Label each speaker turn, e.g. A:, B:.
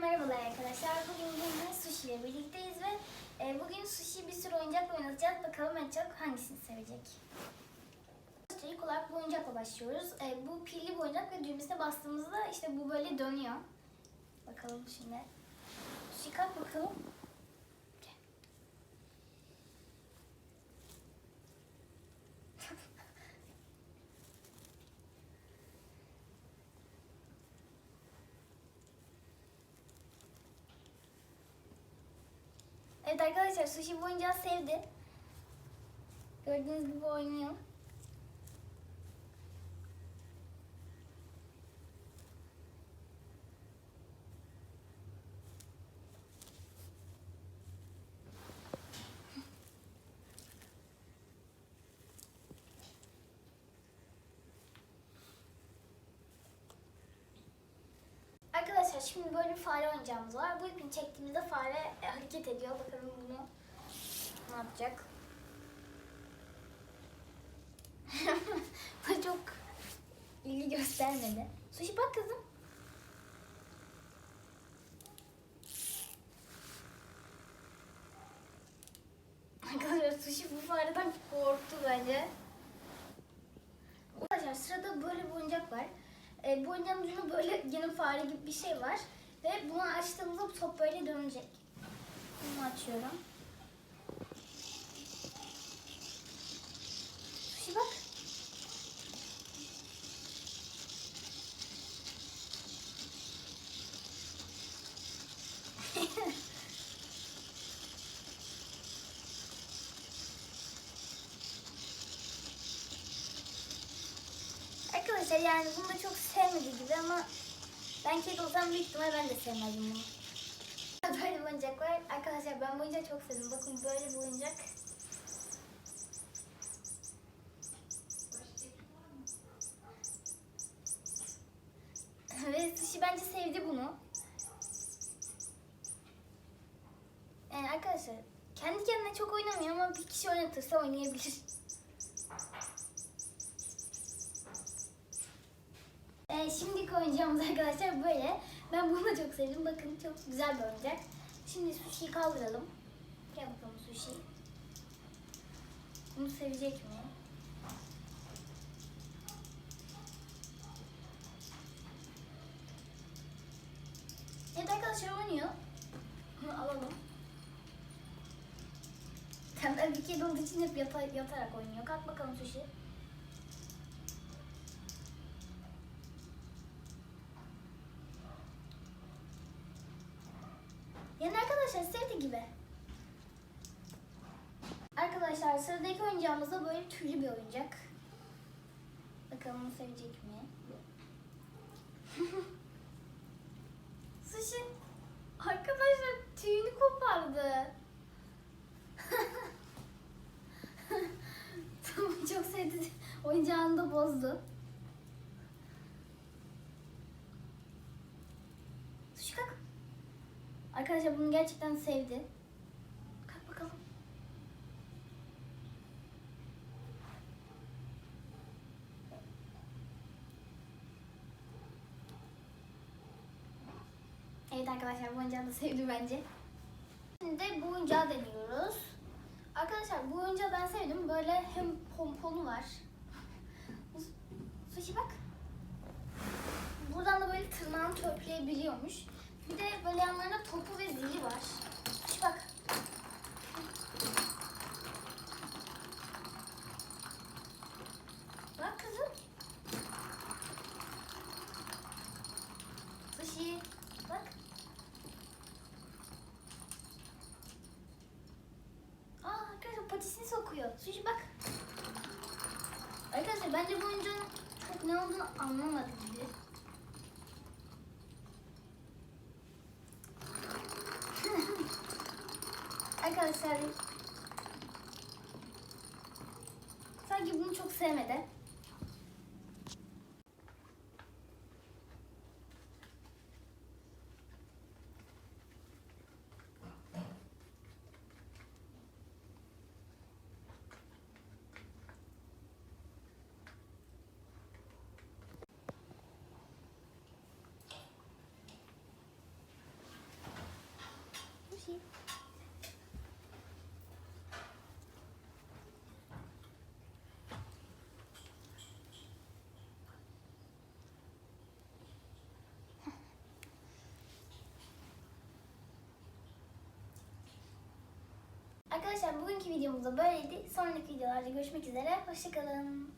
A: merhabalar arkadaşlar. Bugün yine Sushi ile birlikteyiz ve e, bugün Sushi bir sürü oyuncakla oynayacağız. Bakalım en çok hangisini sevecek. İlk olarak bu oyuncakla başlıyoruz. E, bu pilli bir oyuncak ve düğmesine bastığımızda işte bu böyle dönüyor. Bakalım şimdi. Sushi kalk bakalım. Evet arkadaşlar Sushi bu oyuncağı sevdi. Gördüğünüz gibi oynuyor. Arkadaşlar şimdi böyle bir fare oyuncağımız var. Bu ipini çektiğimizde fare e, hareket ediyor. Bakalım bunu ne yapacak? Bu çok ilgi göstermedi. Sushi bak kızım. Arkadaşlar Sushi bu fareden korktu bence. Arkadaşlar sırada böyle bir oyuncak var. E, bu oyuncağın ucunda böyle yine fare gibi bir şey var. Ve bunu açtığımızda top böyle dönecek. Bunu açıyorum. Sushi bak. Arkadaşlar yani bunu da çok sevmedi gibi ama ben kedi olsam büyük ihtimal ben de sevmezdim bunu. Böyle bir oyuncak var. Arkadaşlar ben bu oyuncağı çok sevdim. Bakın böyle bir oyuncak. Ve Sushi bence sevdi bunu. Yani arkadaşlar kendi kendine çok oynamıyor ama bir kişi oynatırsa oynayabilir. Ee, şimdiki oyuncağımız arkadaşlar böyle. Ben bunu da çok sevdim. Bakın çok güzel bir oyuncak. Şimdi sushi'yi kaldıralım. Gel bakalım sushi. Bunu sevecek mi? Evet arkadaşlar oynuyor. Bunu alalım. Tembel bir kedi olduğu için hep yata- yatarak oynuyor. Kalk bakalım sushi. Yani arkadaşlar sevdi gibi. Arkadaşlar sıradaki oyuncağımız da böyle tüylü bir oyuncak. Bakalım onu sevecek mi? Sushi arkadaşlar tüyünü kopardı. tamam çok sevdi. Oyuncağını da bozdu. Sushi kalk. Arkadaşlar bunu gerçekten sevdi. Kalk bakalım. Evet arkadaşlar bu oyuncağı da sevdi bence. Şimdi de bu oyuncağı deniyoruz. Arkadaşlar bu oyuncağı ben sevdim. Böyle hem pomponu var. Sushi bak. Buradan da böyle tırnağını törpüleyebiliyormuş. Bir de böyle yanlarında topu ve zili var. Şu bak. Bak kızım. Sushi. Bak. Aa arkadaşlar patisini sokuyor. Sushi bak. Arkadaşlar bence bu oyuncağın çok ne olduğunu anlamadı gibi. Arkadaşlar sanki bunu çok sevmedi. Arkadaşlar bugünkü videomuz da böyleydi. Sonraki videolarda görüşmek üzere. Hoşçakalın.